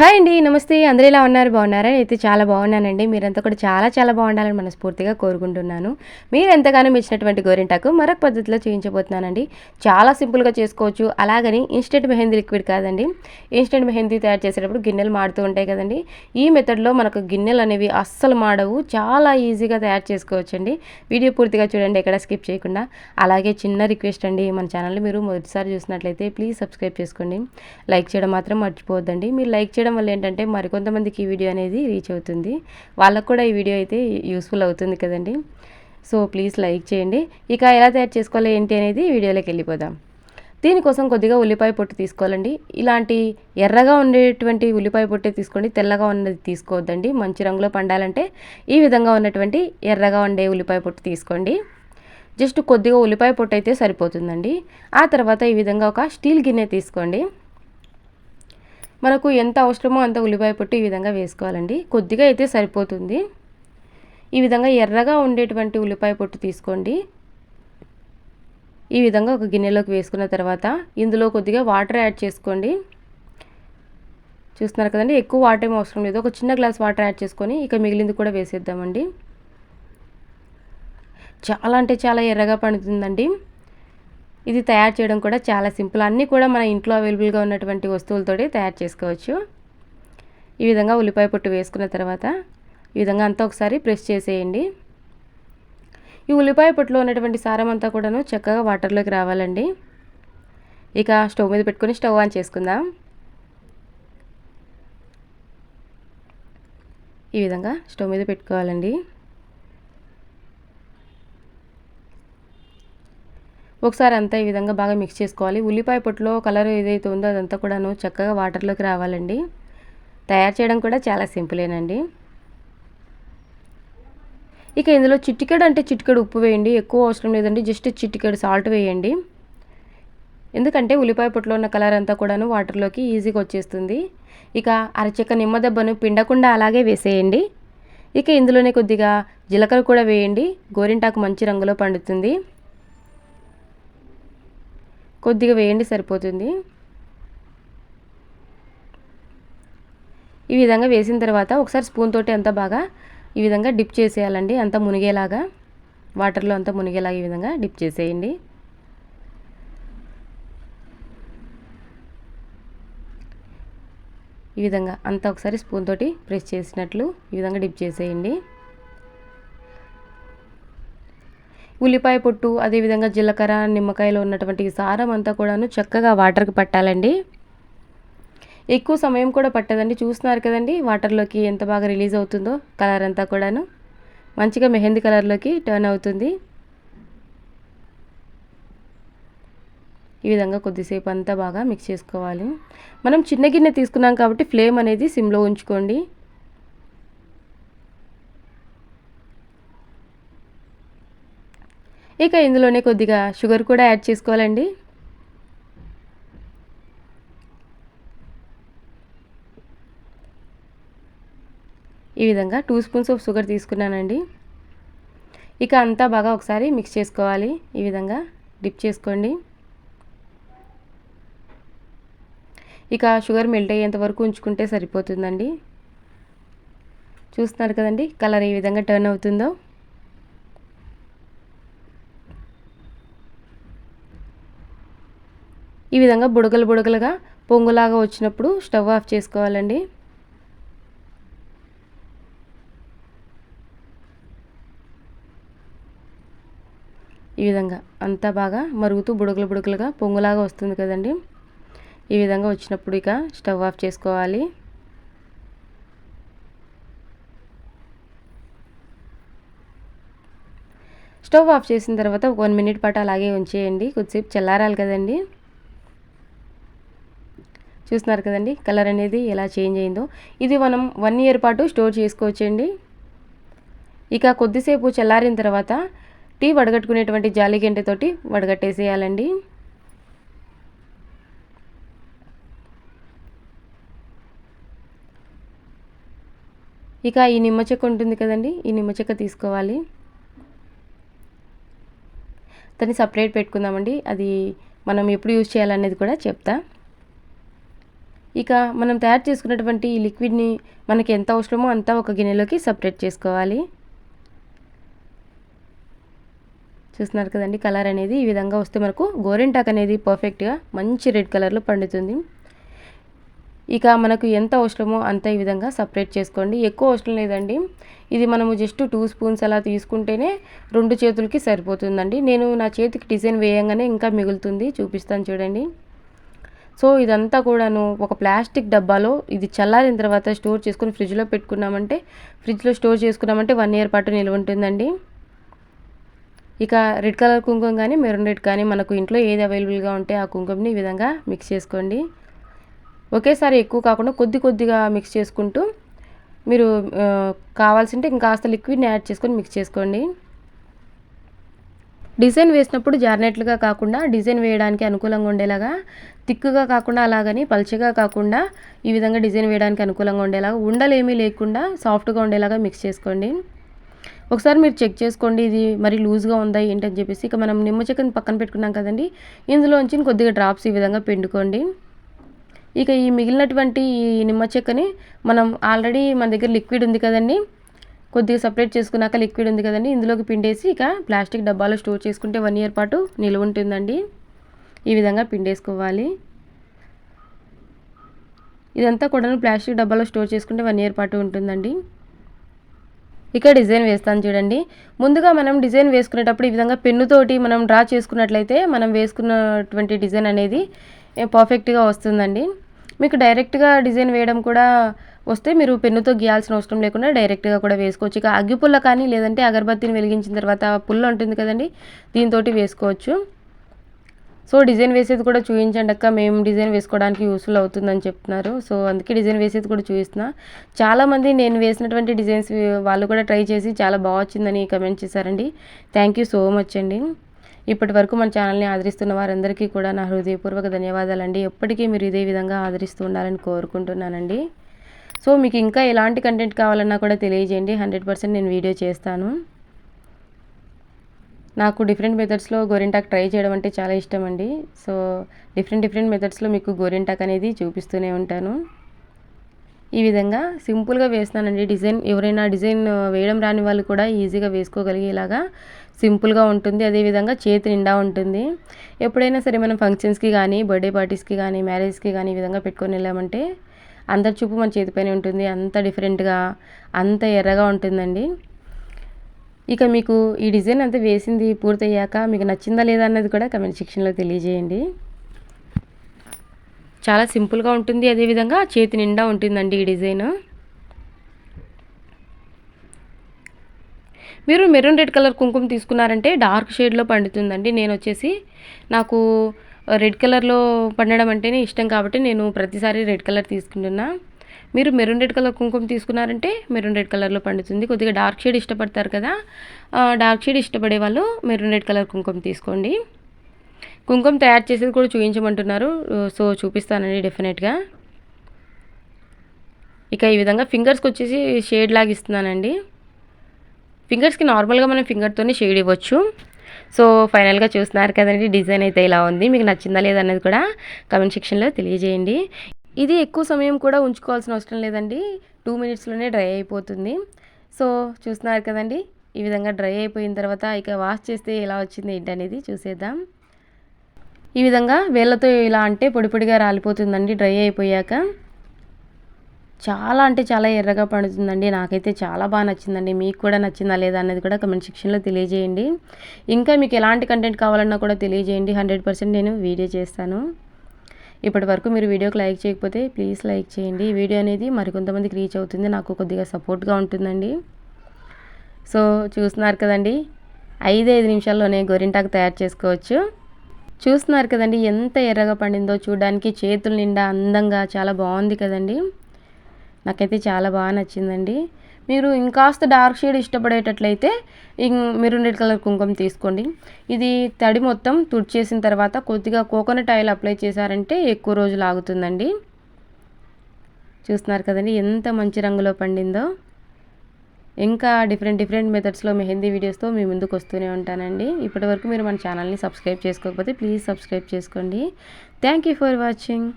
Hi అండి నమస్తే. అందరూ ఎలా ఉన్నారు? బాగున్నారా? అయితే చాలా బాగున్నానండి. మీరంతా కూడా చాలా చాలా బాగుండాలని మనస్ఫూర్తిగా కోరుకుంటున్నాను. మీరు ఎంతగానో మెచ్చినటువంటి గోరింటాకు మరొక పద్ధతిలో చేయించబోతున్నానండి. చాలా సింపుల్గా చేసుకోవచ్చు. అలాగని ఇన్స్టెంట్ మెహందీ లిక్విడ్ కాదండి. ఇన్స్టెంట్ మెహందీ తయారు చేసేటప్పుడు గిన్నెలు మాడుతూ ఉంటాయి కదండి. ఈ మెథడ్లో మనకు గిన్నెలు అనేవి అస్సలు మాడవు. చాలా ఈజీగా తయారు చేసుకోవచ్చండి. వీడియో పూర్తిగా చూడండి ఎక్కడ స్కిప్ చేయకుండా. అలాగే చిన్న రిక్వెస్ట్ అండి మన ఛానల్ మీరు మొదటిసారి చూసినట్లయితే ప్లీజ్ సబ్స్క్రైబ్ చేసుకోండి. లైక్ చేయడం మాత్రం మర్చిపోవద్దండి. మీరు లైక్ చేయడం వల్ల ఏంటంటే మరికొంతమందికి ఈ వీడియో అనేది రీచ్ అవుతుంది. వాళ్ళకు కూడా ఈ వీడియో అయితే యూస్ఫుల్ అవుతుంది కదండి. సో ప్లీజ్ లైక్ చేయండి. ఇక ఎలా తయారు చేసుకోవాలి ఏంటి అనేది వీడియోలోకి వెళ్ళిపోదాం. దీనికోసం కొద్దిగా ఉల్లిపాయ పొట్టు తీసుకోవాలండి. ఇలాంటి ఎర్రగా ఉండేటువంటి ఉల్లిపాయ పొట్టే తీసుకోండి. తెల్లగా ఉన్నది తీసుకోవద్దండి. మంచి రంగులో పండాలంటే ఈ విధంగా ఉన్నటువంటి ఎర్రగా ఉండే ఉల్లిపాయ పొట్టు తీసుకోండి. జస్ట్ కొద్దిగా ఉల్లిపాయ పొట్టు అయితే సరిపోతుందండి. ఆ తర్వాత ఈ విధంగా ఒక స్టీల్ గిన్నె తీసుకోండి. మనకు ఎంత అవసరమో అంత ఉల్లిపాయ పొట్టు ఈ విధంగా వేసుకోవాలండి. కొద్దిగా అయితే సరిపోతుంది. ఈ విధంగా ఎర్రగా ఉండేటువంటి ఉల్లిపాయ పొట్టు తీసుకోండి. ఈ విధంగా ఒక గిన్నెలోకి వేసుకున్న తర్వాత ఇందులో కొద్దిగా వాటర్ యాడ్ చేసుకోండి. చూస్తున్నారు కదండి ఎక్కువ వాటర్ ఏం అవసరం లేదు. ఒక చిన్న గ్లాస్ వాటర్ యాడ్ చేసుకొని ఇక మిగిలింది కూడా వేసేద్దామండి. చాలా అంటే చాలా ఎర్రగా పండుతుందండి. ఇది తయారు చేయడం కూడా చాలా సింపుల్. అన్నీ కూడా మన ఇంట్లో అవైలబుల్గా ఉన్నటువంటి వస్తువులతోటి తయారు చేసుకోవచ్చు. ఈ విధంగా ఉల్లిపాయ పొట్టు వేసుకున్న తర్వాత ఈ విధంగా అంతా ఒకసారి ప్రెస్ చేసేయండి. ఈ ఉల్లిపాయ పొట్టులో ఉన్నటువంటి సారం అంతా కూడాను చక్కగా వాటర్లోకి రావాలండి. ఇక స్టవ్ మీద పెట్టుకొని స్టవ్ ఆన్ చేసుకుందాం. ఈ విధంగా స్టవ్ మీద పెట్టుకోవాలండి. ఒకసారి అంతా ఈ విధంగా బాగా మిక్స్ చేసుకోవాలి. ఉల్లిపాయ పొట్టులో కలర్ ఏదైతే ఉందో అదంతా కూడాను చక్కగా వాటర్లోకి రావాలండి. తయారు చేయడం కూడా చాలా సింపులేనండి ఇక ఇందులో చిటికెడు అంటే చిటికెడు ఉప్పు వేయండి. ఎక్కువ అవసరం లేదండి. జస్ట్ చిట్టికెడు సాల్ట్ వేయండి. ఎందుకంటే ఉల్లిపాయ పొట్టులో ఉన్న కలర్ అంతా కూడాను వాటర్లోకి ఈజీగా వచ్చేస్తుంది. ఇక అరచెక్క నిమ్మ దెబ్బను పిండకుండా అలాగే వేసేయండి. ఇక ఇందులోనే కొద్దిగా జీలకర్ర కూడా వేయండి. గోరింటాకు మంచి రంగులో పండుతుంది. కొద్దిగా వేయండి సరిపోతుంది. ఈ విధంగా వేసిన తర్వాత ఒకసారి స్పూన్ తోటి అంతా బాగా ఈ విధంగా డిప్ చేసేయాలండి. అంతా మునిగేలాగా వాటర్లో అంతా మునిగేలాగా ఈ విధంగా డిప్ చేసేయండి. ఈ విధంగా అంతా ఒకసారి స్పూన్ తోటి ప్రెస్ చేసినట్లు ఈ విధంగా డిప్ చేసేయండి. ఉల్లిపాయ పొట్టు అదేవిధంగా జీలకర్ర నిమ్మకాయలో ఉన్నటువంటి సారం అంతా కూడాను చక్కగా వాటర్కి పట్టాలండి. ఎక్కువ సమయం కూడా పట్టదండి. చూస్తున్నారు కదండి వాటర్లోకి ఎంత బాగా రిలీజ్ అవుతుందో కలర్ అంతా కూడాను. మంచిగా మెహందీ కలర్లోకి టర్న్ అవుతుంది. ఈ విధంగా కొద్దిసేపు అంతా బాగా మిక్స్ చేసుకోవాలి. మనం చిన్న గిన్నె తీసుకున్నాం కాబట్టి ఫ్లేమ్ అనేది సిమ్లో ఉంచుకోండి. ఇక ఇందులోనే కొద్దిగా షుగర్ కూడా యాడ్ చేసుకోవాలండి. ఈ విధంగా టూ స్పూన్స్ ఆఫ్ షుగర్ తీసుకున్నానండి. ఇక అంతా బాగా ఒకసారి మిక్స్ చేసుకోవాలి. ఈ విధంగా డిప్ చేసుకోండి. ఇక షుగర్ మెల్ట్ అయ్యేంత వరకు ఉంచుకుంటే సరిపోతుందండి. చూస్తున్నారు కదండి కలర్ ఏ విధంగా టర్న్ అవుతుందో. ఈ విధంగా బుడగలు బుడగలుగా పొంగులాగా వచ్చినప్పుడు స్టవ్ ఆఫ్ చేసుకోవాలండి. ఈ విధంగా అంతా బాగా మరుగుతూ బుడగలు బుడగలుగా పొంగులాగా వస్తుంది కదండి. ఈ విధంగా వచ్చినప్పుడు ఇక స్టవ్ ఆఫ్ చేసుకోవాలి. స్టవ్ ఆఫ్ చేసిన తర్వాత ఒక వన్ మినిట్ పాటు అలాగే ఉంచేయండి. కొద్దిసేపు చల్లారాలి కదండి. చూస్తున్నారు కదండి కలర్ అనేది ఎలా చేంజ్ అయిందో. ఇది మనం వన్ ఇయర్ పాటు స్టోర్ చేసుకోవచ్చండి. ఇక కొద్దిసేపు చల్లారిన తర్వాత టీ వడగట్టుకునేటువంటి జాలి గంటతోటి వడగట్టేసేయాలండి. ఇక ఈ నిమ్మ చెక్క ఉంటుంది కదండి ఈ నిమ్మ చెక్క తీసుకోవాలి. దాన్ని సపరేట్ పెట్టుకుందామండి అది మనం ఎప్పుడు యూజ్ చేయాలనేది కూడా చెప్తా. ఇక మనం తయారు చేసుకున్నటువంటి ఈ లిక్విడ్ని మనకి ఎంత అవసరమో అంతా ఒక గిన్నెలోకి సపరేట్ చేసుకోవాలి. చూస్తున్నారు కదండి కలర్ అనేది ఈ విధంగా వస్తే మనకు గోరింటాక్ అనేది పర్ఫెక్ట్గా మంచి రెడ్ కలర్లో పండుతుంది. ఇక మనకు ఎంత అవసరమో అంత ఈ విధంగా సపరేట్ చేసుకోండి. ఎక్కువ అవసరం లేదండి. ఇది మనము జస్ట్ టూ స్పూన్స్ అలా తీసుకుంటేనే రెండు చేతులకి సరిపోతుందండి. నేను నా చేతికి డిజైన్ వేయంగానే ఇంకా మిగులుతుంది. చూపిస్తాను చూడండి. సో ఇదంతా కూడాను ఒక ప్లాస్టిక్ డబ్బాలో ఇది చల్లారిన తర్వాత స్టోర్ చేసుకుని ఫ్రిడ్జ్లో పెట్టుకున్నామంటే ఫ్రిడ్జ్లో స్టోర్ చేసుకున్నామంటే వన్ ఇయర్ పాటు నిల్వ ఉంటుందండి. ఇక రెడ్ కలర్ కుంకుమ కానీ మెరూన్ రెడ్ కానీ మనకు ఇంట్లో ఏది అవైలబుల్గా ఉంటే ఆ కుంకుమని ఈ విధంగా మిక్స్ చేసుకోండి. ఒకేసారి ఎక్కువ కాకుండా కొద్ది కొద్దిగా మిక్స్ చేసుకుంటూ మీరు కావాల్సింటే ఇంకాస్త లిక్విడ్ని యాడ్ చేసుకొని మిక్స్ చేసుకోండి. డిజైన్ వేసినప్పుడు జారినట్లుగా కాకుండా డిజైన్ వేయడానికి అనుకూలంగా ఉండేలాగా తిక్కుగా కాకుండా అలాగని పల్చగా కాకుండా ఈ విధంగా డిజైన్ వేయడానికి అనుకూలంగా ఉండేలాగా ఉండలేమీ లేకుండా సాఫ్ట్గా ఉండేలాగా మిక్స్ చేసుకోండి. ఒకసారి మీరు చెక్ చేసుకోండి ఇది మరి లూజ్గా ఉందా ఏంటని చెప్పేసి. ఇక మనం నిమ్మ చెక్కని పక్కన పెట్టుకున్నాం కదండి ఇందులోంచి కొద్దిగా డ్రాప్స్ ఈ విధంగా పిండుకోండి. ఇక ఈ మిగిలినటువంటి ఈ నిమ్మ చెక్కని మనం ఆల్రెడీ మన దగ్గర లిక్విడ్ ఉంది కదండి కొద్దిగా సపరేట్ చేసుకున్నాక లిక్విడ్ ఉంది కదండి. ఇందులోకి పిండేసి ఇక ప్లాస్టిక్ డబ్బాలో స్టోర్ చేసుకుంటే వన్ ఇయర్ పాటు నిల్వ ఉంటుందండి. ఈ విధంగా పిండేసుకోవాలి. ఇదంతా కూడా ప్లాస్టిక్ డబ్బాలో స్టోర్ చేసుకుంటే వన్ ఇయర్ పాటు ఉంటుందండి. ఇక డిజైన్ వేస్తాను చూడండి. ముందుగా మనం డిజైన్ వేసుకునేటప్పుడు ఈ విధంగా పెన్నుతోటి మనం డ్రా చేసుకున్నట్లయితే మనం వేసుకున్నటువంటి డిజైన్ అనేది పర్ఫెక్ట్గా వస్తుందండి. మీకు డైరెక్ట్గా డిజైన్ వేయడం కూడా వస్తే మీరు పెన్నుతో గీయాల్సిన అవసరం లేకుండా డైరెక్ట్గా కూడా వేసుకోవచ్చు. ఇక అగ్గిపుల్ల కానీ లేదంటే అగరబత్తిని వెలిగించిన తర్వాత పుల్ల ఉంటుంది కదండి దీంతో వేసుకోవచ్చు. సో డిజైన్ వేసేది కూడా చూపించండి అక్క. మేము డిజైన్ వేసుకోవడానికి యూస్ఫుల్ అవుతుందని చెప్తున్నారు. సో అందుకే డిజైన్ వేసేది కూడా చూపిస్తున్నా చాలామంది నేను వేసినటువంటి డిజైన్స్ వాళ్ళు కూడా ట్రై చేసి చాలా బాగా వచ్చిందని కమెంట్ చేశారండి. థ్యాంక్ యూ సో మచ్ అండి. ఇప్పటి వరకు మన ఛానల్ని ఆదరిస్తున్న వారందరికీ కూడా నా హృదయపూర్వక ధన్యవాదాలండి. ఎప్పటికీ మీరు ఇదే విధంగా ఆదరిస్తూ ఉండాలని కోరుకుంటున్నానండి. సో మీకు ఇంకా ఎలాంటి కంటెంట్ కావాలన్నా కూడా తెలియజేయండి. హండ్రెడ్ పర్సెంట్ నేను వీడియో చేస్తాను. నాకు డిఫరెంట్ మెథడ్స్లో గోరింటాక్ ట్రై చేయడం అంటే చాలా ఇష్టం అండి సో డిఫరెంట్ డిఫరెంట్ మెథడ్స్లో మీకు గోరింటాక్ అనేది చూపిస్తూనే ఉంటాను. ఈ విధంగా సింపుల్గా వేస్తానండి డిజైన్. ఎవరైనా డిజైన్ వేయడం రాని వాళ్ళు కూడా ఈజీగా వేసుకోగలిగేలాగా సింపుల్గా ఉంటుంది. అదేవిధంగా చేతి నిండా ఉంటుంది. ఎప్పుడైనా సరే మనం ఫంక్షన్స్కి కానీ బర్త్డే పార్టీస్కి కానీ మ్యారేజ్కి కానీ ఈ విధంగా పెట్టుకొని వెళ్ళామంటే అందరి చూపు మన చేతిపైన ఉంటుంది అంత డిఫరెంట్గా అంత ఎర్రగా ఉంటుందండి. ఇక మీకు ఈ డిజైన్ అంతా వేసింది పూర్తయ్యాక మీకు నచ్చిందా లేదా అన్నది కూడా కమెంట్ సెక్షన్లో తెలియజేయండి. చాలా సింపుల్గా ఉంటుంది అదేవిధంగా చేతి నిండా ఉంటుందండి ఈ డిజైన్. మీరు మెరూన్ రెడ్ కలర్ కుంకుమ తీసుకున్నారంటే డార్క్ షేడ్లో పండుతుందండి. నేను వచ్చేసి నాకు రెడ్ కలర్లో పండడం అంటేనే ఇష్టం కాబట్టి నేను ప్రతిసారి రెడ్ కలర్ తీసుకుంటున్నా. మీరు మెరూన్ రెడ్ కలర్ కుంకుమ తీసుకున్నారంటే మెరూన్ రెడ్ కలర్లో పండుతుంది. కొద్దిగా డార్క్ షేడ్ ఇష్టపడతారు కదా డార్క్ షేడ్ ఇష్టపడే వాళ్ళు మెరూన్ రెడ్ కలర్ కుంకుమ తీసుకోండి. కుంకుమ తయారు చేసేది కూడా చూపించమంటున్నారు. సో చూపిస్తానండి డెఫినెట్గా. ఇక ఈ విధంగా ఫింగర్స్కి వచ్చేసి షేడ్ లాగా ఇస్తున్నానండి. ఫింగర్స్కి నార్మల్గా మనం ఫింగర్తోనే షేడ్ ఇవ్వచ్చు. సో ఫైనల్గా చూస్తున్నారు కదండి డిజైన్ అయితే ఇలా ఉంది. మీకు నచ్చిందా లేదా అనేది కూడా కమెంట్ సెక్షన్లో తెలియజేయండి. ఇది ఎక్కువ సమయం కూడా ఉంచుకోవాల్సిన అవసరం లేదండి. టూ మినిట్స్లోనే డ్రై అయిపోతుంది. సో చూస్తున్నారు కదండి ఈ విధంగా డ్రై అయిపోయిన తర్వాత ఇక వాష్ చేస్తే ఎలా వచ్చింది ఏంటి అనేది చూసేద్దాం. ఈ విధంగా వేళ్ళతో ఇలా అంటే పొడి పొడిగా రాలిపోతుందండి డ్రై అయిపోయాక. చాలా అంటే చాలా ఎర్రగా పండుతుందండి. నాకైతే చాలా బాగా నచ్చిందండి. మీకు కూడా నచ్చిందా లేదా అనేది కూడా కమెంట్ సెక్షన్లో తెలియజేయండి. ఇంకా మీకు ఎలాంటి కంటెంట్ కావాలన్నా కూడా తెలియజేయండి. హండ్రెడ్ పర్సెంట్ నేను వీడియో చేస్తాను. ఇప్పటి వరకు మీరు వీడియోకి లైక్ చేయకపోతే ప్లీజ్ లైక్ చేయండి. ఈ వీడియో అనేది మరికొంతమందికి రీచ్ అవుతుంది. నాకు కొద్దిగా సపోర్ట్గా ఉంటుందండి. సో చూస్తున్నారు కదండి. ఐదు ఐదు నిమిషాల్లోనే గోరింటాకు తయారు చేసుకోవచ్చు. చూస్తున్నారు కదండి ఎంత ఎర్రగా పండిందో చూడడానికి చేతుల నిండా అందంగా చాలా బాగుంది కదండి. నాకైతే చాలా బాగా నచ్చిందండి. మీరు ఇంకాస్త డార్క్ షేడ్ ఇష్టపడేటట్లయితే మీరు రెడ్ కలర్ కుంకుమ తీసుకోండి. ఇది తడి మొత్తం తుడిచేసిన తర్వాత కొద్దిగా కోకోనట్ ఆయిల్ అప్లై చేశారంటే ఎక్కువ రోజులు ఆగుతుందండి. చూస్తున్నారు కదండి ఎంత మంచి రంగులో పండిందో. ఇంకా డిఫరెంట్ డిఫరెంట్ మెథడ్స్లో మెహందీ వీడియోస్తో మీ ముందుకు వస్తూనే ఉంటానండి. ఇప్పటివరకు మీరు మన ఛానల్ని సబ్స్క్రైబ్ చేసుకోకపోతే ప్లీజ్ సబ్స్క్రైబ్ చేసుకోండి. Thank you for watching.